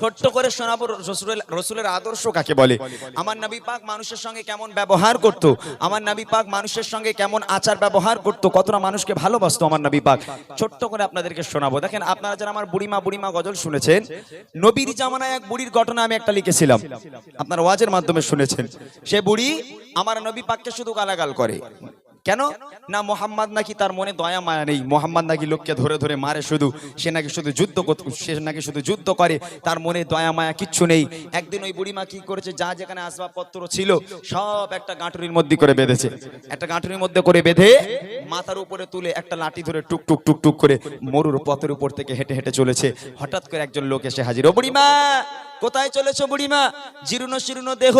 ছোট্ট করে শোনাবো রসুলের রসুলের আদর্শ কাকে বলে? আমার নবী পাক মানুষের সঙ্গে কেমন ব্যবহার করত? আমার নবী পাক মানুষের সঙ্গে কেমন আচার ব্যবহার করত? কতটা মানুষকে ভালোবাসতো আমার নবী পাক? ছোট্ট করে আপনাদেরকে শোনাবো। দেখেন আপনারা যারা আমার বুড়িমা বুড়িমা গজল শুনেছেন নবীর জামানায় এক বুড়ির ঘটনা আমি একটা লিখেছিলাম। আপনার ওয়াজের মাধ্যমে শুনেছেন। সে বুড়ি আমার নবী পাককে শুধু গালাগাল করে। কেন? না মোহাম্মদ নাকি তার মনে দয়া মায়া নেই। মোহাম্মদ নাকি লোককে ধরে ধরে মারে শুধু। সে নাকি শুধু যুদ্ধ সে নাকি শুধু যুদ্ধ করে। তার মনে দয়া মায়া কিচ্ছু নেই। একদিন ওই বুড়িমা কি করেছে? যা যেখানে আসবাবপত্র ছিল, সব একটা গাঁটুরির মধ্যে করে বেঁধেছে। একটা গাঁটুরির মধ্যে করে বেঁধে মাথার উপরে তুলে একটা লাঠি ধরে টুক টুক টুক টুক করে মরুর পথের উপর থেকে হেঁটে হেঁটে চলেছে। হঠাৎ করে একজন লোক এসে হাজির। ও বুড়িমা! কোথায় চলেছো বুড়িমা? জীর্ণ শীর্ণ দেহ।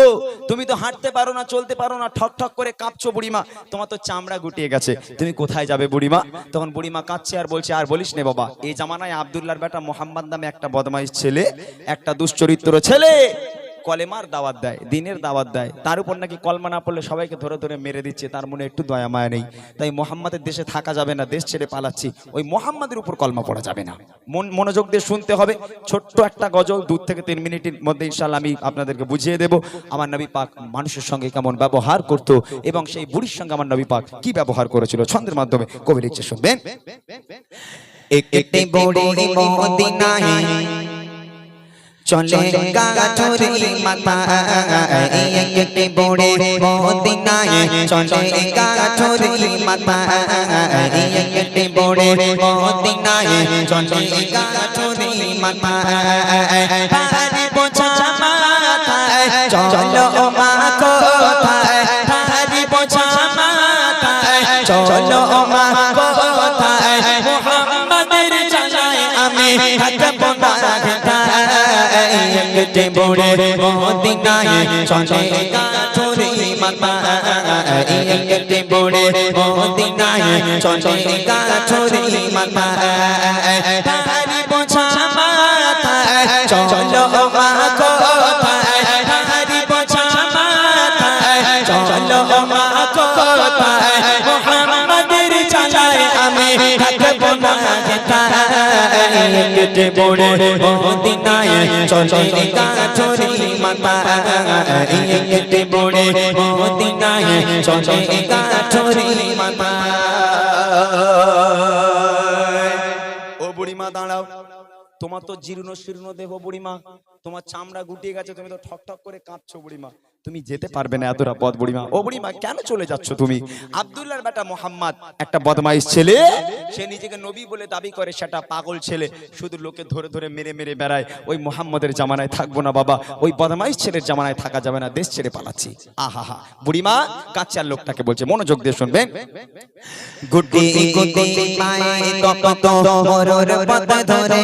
তুমি তো হাঁটতে পারো না, চলতে পারো না, ঠক ঠক করে কাঁপছো বুড়িমা। তোমার তো চামড়া গুটিয়ে গেছে। তুমি কোথায় যাবে বুড়িমা? তখন বুড়িমা কাঁদছে আর বলছে, আর বলিস নে বাবা, এই জামানায় আবদুল্লাহর বেটা মোহাম্মদ নামে একটা বদমাইশ ছেলে, একটা দুশ্চরিত্র ছেলে কলেমার দাওয়াত দেয়, দিনের দাওয়াত দেয়। তার উপর নাকি কলমা না পড়লে সবাইকে ধরে ধরে মেরে দিচ্ছে, তার মনে একটু দয়া, মায়া নেই। তাই মোহাম্মদের দেশে থাকা যাবে না, দেশ ছেড়ে পালাচ্ছি, ওই মোহাম্মদের উপর কলমা পড়া যাবে না। মন, মনোযোগ দিয়ে শুনতে হবে, ছোট্ট একটা গজল, দু থেকে তিন মিনিটের মধ্যে ইনশাল্লাহ আমি আপনাদেরকে বুঝিয়ে দেব, আমার নবী পাক মানুষের সঙ্গে কেমন ব্যবহার করত, এবং সেই বুড়ির সঙ্গে আমার নবী পাক কি ব্যবহার করেছিল, ছন্দের মাধ্যমে কবি লিখছে, শুনবেন? একটি বড়ি মদিনায় চলে গাছরি মাতা একটি বড়ি মদিনায় চলে গাছরি মাতা একটি বড়ি মদিনায় চলে গাছরি মাতা পারি বোঝা মাথায় চলো মা কোথায় পারি বোঝা মাথায় চলো মা কোথায় মোহাম্মদের চালায় আমি থাকব না একটি বড়ে মদিনায় চলে গাছরি মাতা। একটি বড়ে মদিনায় চলে গাছরি মাতা। পারি বোঝা মাথায় চলো মা কোথায়? পারি বোঝা মাথায় চলো মা কোথায়? মোহাম্মদের চালায় আমি থাকব না একটি পড়ে মদিনায় চলে। গাছরি মাতা কেটে পড়ে মদিনায় চলে। গাছরি মাতা। ও বুড়িমা দাঁড়াও। তোমার তো জীর্ণ শীর্ণ দেহ বুড়িমা। তোমার চামড়া গুটিয়ে গেছে তুমি তো ঠক ঠক করে কাঁদছো বুড়িমা। তুমি যেতে পারবে না এতটা পথ বুড়িমা। ও বুড়িমা কেন চলে যাচ্ছ তুমি? আব্দুল্লাহর বেটা মোহাম্মদ একটা বদমাইশ ছেলে। সে নিজেকে নবী বলে দাবি করে সেটা পাগল ছেলে। শুধু লোকে ধরে ধরে মেরে মেরে বেড়ায়। ওই মোহাম্মদের জামানায় থাকব না বাবা। ওই বদমাইশ ছেলের জামানায় থাকা যাবে না দেশ ছেড়ে পালাচ্ছি। আহা হা বুড়িমা কাচ্চার লোকটাকে বলছে মনোযোগ দিয়ে শুনবেন। গুটি গুটি পায়ে তপত ধরে।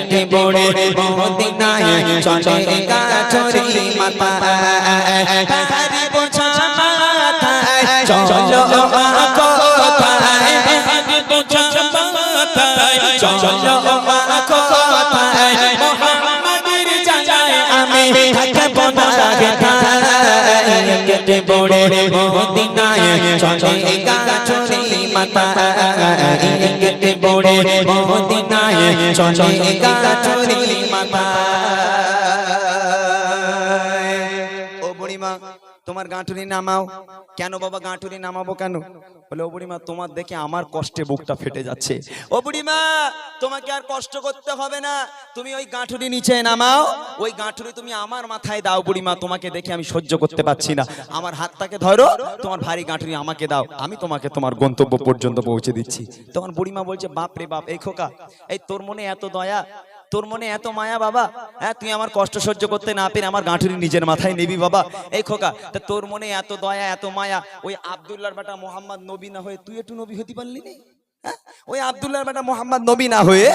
চলে গাছরি মাতা পারি বোঝা মাথায় চলো মা কোথায় বোঝা মাথায় চলো মা মোহাম্মদের জানায় আমি থাকব না কেটে বড়ে মদিনায় চলে গাছরি মাতা কেটে বড়ে মাতা তোমার গাঁটুরি নামাও। কেন বাবা গাঁটুরি নামাবো কেন? বলে বুড়িমা, তোমার দেখে আমার কষ্টে বুকটা ফেটে যাচ্ছে। ও তোমাকে আর কষ্ট করতে হবে না। তুমি ওই গাঁটুরি নিচে নামাও। ওই গাঁটুরি তুমি আমার মাথায় দাও বুড়িমা, তোমাকে দেখে আমি সহ্য করতে পারছি না। আমার হাতটাকে ধরো, তোমার ভারী গাঁটুরি আমাকে দাও। আমি তোমাকে তোমার গন্তব্য পর্যন্ত পৌঁছে দিচ্ছি। তখন বুড়িমা বলছে বাপ রে বাপ, এই খোকা, এই তোর মনে এত দয়া, তোর মনে এত মায়া বাবা হ্যাঁ তুই আমার কষ্ট সহ্য করতে না পেরে আমার গাঁঠুরি নিজের মাথায় নিবি বাবা। এই খোকা, তা তোর মনে এত দয়া, এত মায়া, ওই আবদুল্লাহর বেটা মোহাম্মদ নবী না হয়ে তুই একটু নবী হতে পারলি নি? হ্যাঁ? ওই আব্দুল্লাহ বেটা মোহাম্মদ নবী না হয়ে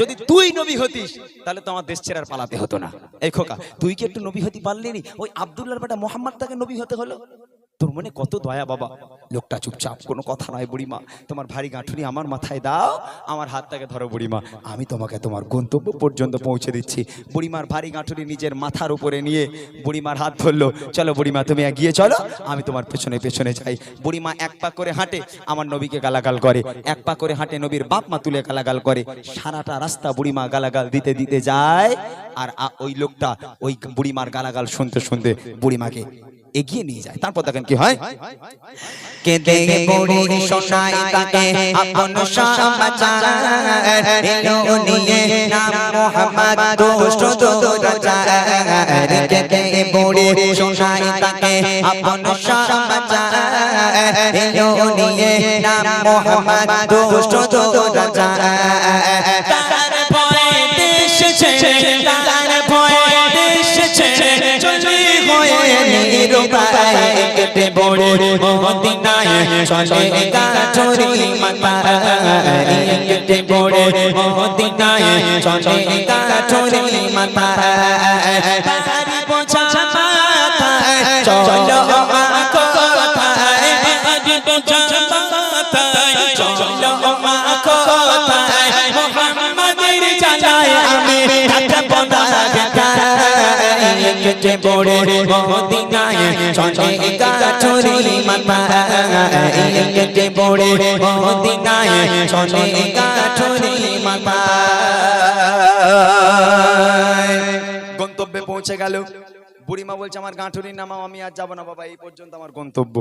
যদি তুই নবী হতিস, তাহলে তোমার দেশ ছেড়ে আর পালাতে হতো না। এই খোকা, তুই কি একটু নবী হতে পারলি নি? ওই আব্দুল্লাহর বেটা মোহাম্মদ তাকে নবী হতে হলো? তোর মনে কত দয়া বাবা? লোকটা চুপচাপ, কোনো কথা নয় বুড়িমা। তোমার ভারী গাঁঠুনি আমার মাথায় দাও, আমার হাতটাকে ধরো বুড়িমা। আমি তোমাকে তোমার গন্তব্য পর্যন্ত পৌঁছে দিচ্ছি। বুড়িমার ভারী গাঁঠুনি নিজের মাথার উপরে নিয়ে বুড়িমার হাত ধরলো। চলো বুড়িমা, তুমি এগিয়ে চলো, আমি তোমার পেছনে পেছনে যাই। বুড়িমা এক পা করে হাঁটে, আমার নবীকে গালাগাল করে। এক পা করে হাঁটে, নবীর বাপ মা তুলে গালাগাল করে। সারাটা রাস্তা বুড়িমা গালাগাল দিতে দিতে যায়। আর ওই লোকটা, ওই বুড়িমার গালাগাল শুনতে শুনতে বুড়িমাকে এগিয়ে নিয়ে যায়। তারপর দেখেন কি হয়? কেঁদে পড়ে শোনাই তাকে আপন সমাচার এলো নিয়ে নাম মোহাম্মদ দোষ্ট দোরাচার। কেঁদে পড়ে শোনাই তাকে আপন সমাচার এলো নিয়ে নাম মোহাম্মদ দোষ্ট দোরাচার। বড়ে মদিনায় চলে গাছরি মাতা কেটে বড়ে মদিনায় চলে গাছরি মাতা মদিনায় চলে মাতা। মদিনায় চলে মাতা। গন্তব্যে পৌঁছে গেল। বুড়িমা বলছে, আমার গাঁঠুরি নামাও, আমি আর যাব না বাবা, এই পর্যন্ত আমার গন্তব্য।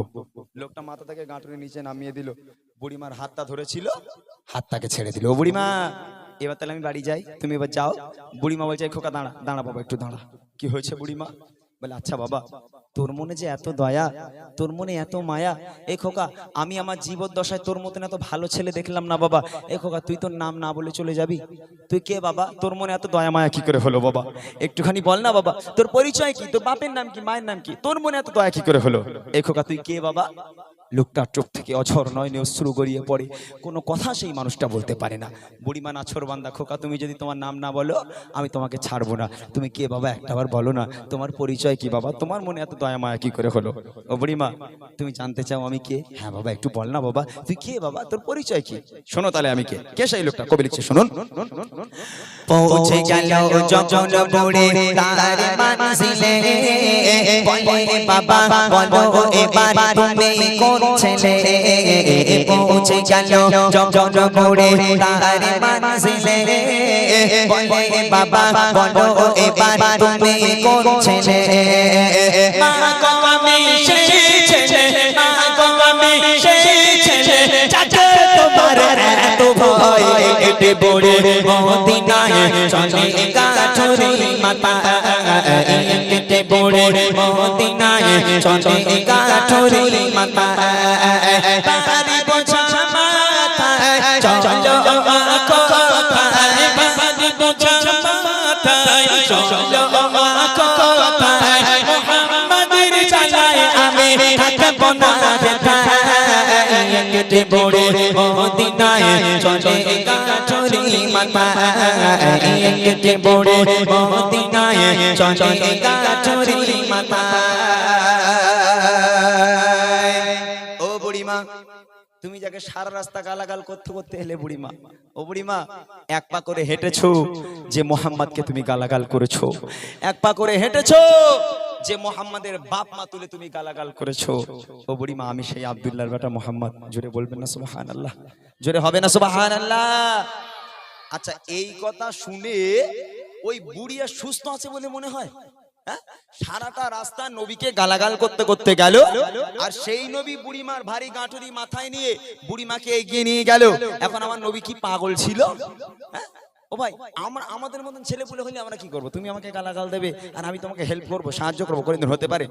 লোকটা মাথা থেকে গাঁঠুরি নিচে নামিয়ে দিল। বুড়িমার হাতটা ধরেছিল, হাতটাকে ছেড়ে দিল। ও বুড়িমা, এবার তাহলে আমি বাড়ি যাই, তুমি এবার যাও। বুড়িমা বলছে খোকা, দাঁড়া দাঁড়া বাবা, একটু দাঁড়া। কি হয়েছে বুড়িমা? বলে আচ্ছা বাবা, তোর মনে যে এত দয়া, তোর মনে এত মায়া, এ খোকা, আমি আমার জীবদ্দশায় তোর মতন এত ভালো ছেলে দেখলাম না বাবা, এ খোকা, তুই তোর নাম না বলে চলে যাবি? তুই কে বাবা? তোর মনে এত দয়া মায়া কি করে হলো বাবা? একটুখানি বল না বাবা, তোর পরিচয় কি? তোর বাপের নাম কি? মায়ের নাম কি? তোর মনে এত দয়া কি করে হলো? এ খোকা, তুই কে বাবা? লোকটার চোখ থেকে অঝর নয় অশ্রু গড়িয়ে পড়ে। কোনো কথা সেই মানুষটা বলতে পারে না। বুড়িমা বান্দা, খোকা, তুমি যদি তোমার নাম না বলো, আমি তোমাকে ছাড়বো না। তুমি কে বাবা একটাবার বলো না। তোমার পরিচয় কি বাবা? তোমার মনে এত দয়া মায়া কি করে হলো? ও বুড়িমা, তুমি জানতে চাও আমি কে? হ্যাঁ বাবা, একটু বল না বাবা। তুই কে বাবা? তোর পরিচয় কি? শোনো তাহলে আমি কে? কে সেই লোকটা? কবি লিখছে, শুনুন। পৌঁছে গেল যখন বুড়ে তার মানসিলে। বলে, বাবা, বলো এবার তুমি কোন ছেলে পৌঁছে গেল যখন বুড়ে তার মানসিলে বলে বাবা বলো এবার তুমি কোন ছেলে মা গো সেই ছেলে মা গো সেই ছেলে চাচা তোমার এত ভয় কেটে বড়ে মদিনায় চলে গাছরি মাতা কেটে বড়ে মদিনায় চলে গাছরি মাতা। পারি বোঝা মাথা চলো কোথায় পারি বোঝা মাথা চলো কোথায় মোহাম্মদের জানায় আমি থাকব না কেটে বড়ে মদিনায় চলে গাছরি মাতা। কেটে বড়ে মদিনায় চলে গাছরি মাতা। ও বুড়িমা তুমি যাকে সারা রাস্তা গালাগাল করতে করতে এলে বুড়িমা। ও বুড়িমা, এক পা করে হেঁটেছো যে মোহাম্মদকে তুমি গালাগাল করেছ। এক পা করে হেঁটেছো যে মোহাম্মদের বাপ মা তুলে তুমি গালাগাল করেছ। ও বুড়িমা, আমি সেই আব্দুল্লাহর বেটা মোহাম্মদ। জোরে বলবেন না সুবাহান আল্লাহ জোরে হবে না সুবাহান আল্লাহ আচ্ছা এই কথা শুনে ওই বুড়িয়া সুস্থ আছে বলে মনে হয় হ্যাঁ? সারাটা রাস্তা নবীকে গালাগাল করতে করতে গেল, আর সেই নবী বুড়িমার ভারী গাঁটুরি মাথায় নিয়ে বুড়িমাকে এগিয়ে নিয়ে গেল। এখন আমার নবী কি পাগল ছিল? হ্যাঁ? ও ভাই, আমরা, আমাদের মতন ছেলে পুলে হলে আমরা কি করব? তুমি আমাকে গালাগাল দেবে আর আমি তোমাকে হেল্প করব, সাহায্য করব, কোনদিন হতে পারে।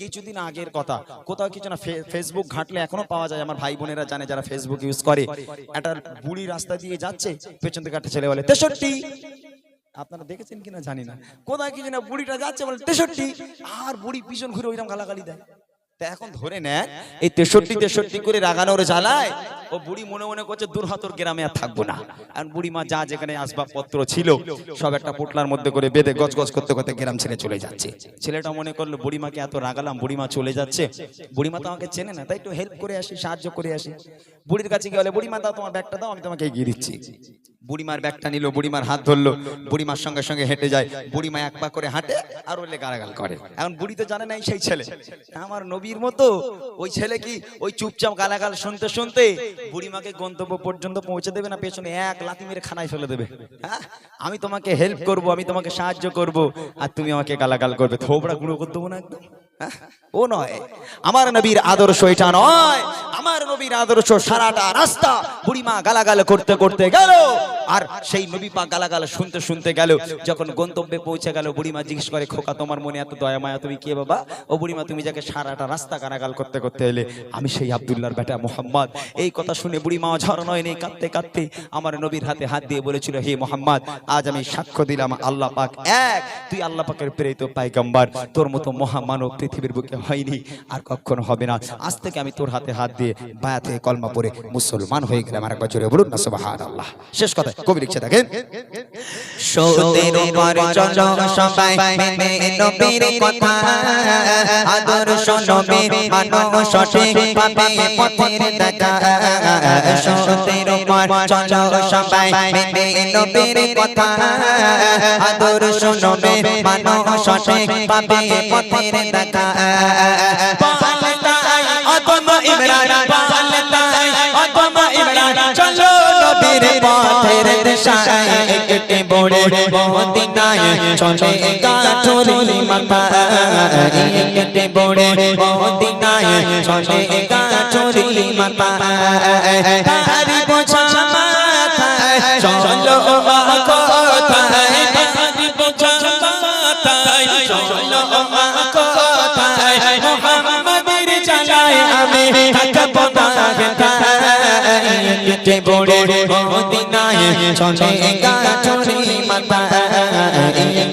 কিছুদিন আগের কথা। কোথাও কিছু না ফেসবুক ঘাঁটলে এখনও পাওয়া যায়। আমার ভাই বোনেরা জানে যারা ফেসবুক ইউজ করে। একটা বুড়ি রাস্তা দিয়ে যাচ্ছে, পেছন থেকে একটা ছেলে বলে, তেষট্টি আপনারা দেখেছেন কিনা জানি না। কোথায় কি না বুড়িটা যাচ্ছে বলে তেষট্টি। আর বুড়ি পিছন ঘুরে ওইরকম গালাগালি দেয়। তা এখন ধরে নেন এই তেষট্টি তেষট্টি করে রাগানোর জ্বালায় ও বুড়ি মনে মনে করছে দুর্হাতর গ্রামে আর থাকব না। আর বুড়ি মা যা যেখানে আসবাবপত্র ছিল, সব একটা পোটলার মধ্যে করে বেঁধে গজ গজ করতে করতে গ্রাম ছেড়ে চলে যাচ্ছে। ছেলেটা মনে করল, বুড়িমাকে এত রাগালাম, বুড়িমা চলে যাচ্ছে। বুড়িমা তো আমাকে চেনে না, তাই একটু হেল্প করে আসি, সাহায্য করে আসি। বুড়ির কাছে গিয়ে বলে, বুড়িমা, দাও তোমার ব্যাগটা, দাও, আমি তোমাকে এগিয়ে দিচ্ছি। বুড়িমার ব্যাগটা নিল, বুড়িমার হাত ধরলো, বুড়িমার সঙ্গে সঙ্গে হেঁটে যায়। বুড়িমা এক পা করে হাঁটে, আর ওলে গালাগাল করে। এখন বুড়ি তো জানে নাই সেই ছেলে। আমার নবীর মতো, ওই ছেলে কি ওই চুপচাপ গালাগাল শুনতে শুনতে বুড়িমাকে গন্তব্য পর্যন্ত পৌঁছে দেবে না, পেছনে এক লাথি মেরে খানায় ফেলে দেবে। হ্যাঁ? আমি তোমাকে হেল্প করব, আমি তোমাকে সাহায্য করব, আর তুমি আমাকে গালাগাল করবে। থোবড়া গুঁড়ো করে দেবো না একদম? হ্যাঁ? ও নয়। আমার নবীর আদর্শ এটা নয়। আমার নবীর আদর্শ সারাটা রাস্তা বুড়িমা গালাগাল করতে করতে গেল। আর সেই নবী পা গালাগাল শুনতে শুনতে গেল, যখন গন্তব্যে পৌঁছে গেল, বুড়িমা জিজ্ঞেস করে, খোকা, তোমার মনে এত দয়া, মায়া, তুমি কে বাবা? ও বুড়িমা, তুমি যাকে সারাটা রাস্তা গালাগাল করতে করতে এলে, আমি সেই আব্দুল্লাহর বেটা মোহাম্মদ। এই কথা শুনে বুড়িমা ঝড় নয় নেই কাঁদতে কাঁদতে আমার নবীর হাতে হাত দিয়ে বলেছিল, হে মোহাম্মদ, আজ আমি সাক্ষ্য দিলাম আল্লাহ পাক এক, তুই আল্লাহ পাকের প্রেরিত পাইগাম্বার। তোর মতো মহামানব পৃথিবীর বুকে হয়নি, আর কখনো হবে না। আজ থেকে আমি তোর হাতে হাত দিয়ে বায়াত কলমা পরে মুসলমান হয়ে গেলাম। আর একবার জোরে বলুন না, সুবহানাল্লাহ। শেষ কথা কবি লিখছে দেখেন। সৌদের উপর চলো সবাই মেনে নবীর কথা। আদর্শ নবী মানো সঠিক পাবে পথের দেখা। সৌদের উপর চলো সবাই মেনে নবীর কথা। আদর্শ নবী মানো সঠিক পাবে পথের দেখা। পালতাই দিশায় একটি বড়ে মদিনায় চলে গাঠুরি মাথা একটি বড়ে মদিনায় চলে গাঠুরি মাথা কেটে বড়ে মদিনায় চলে গাঠুরি মাথা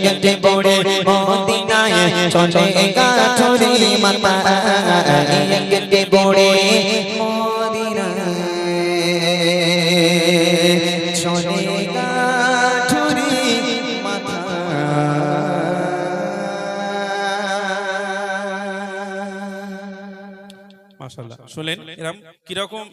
কেটে বড়ে মদিনায় চলে গাঠুরি মাথা কেটে মাথা মাশাল্লাহ শুনলেন এরকম কীরকম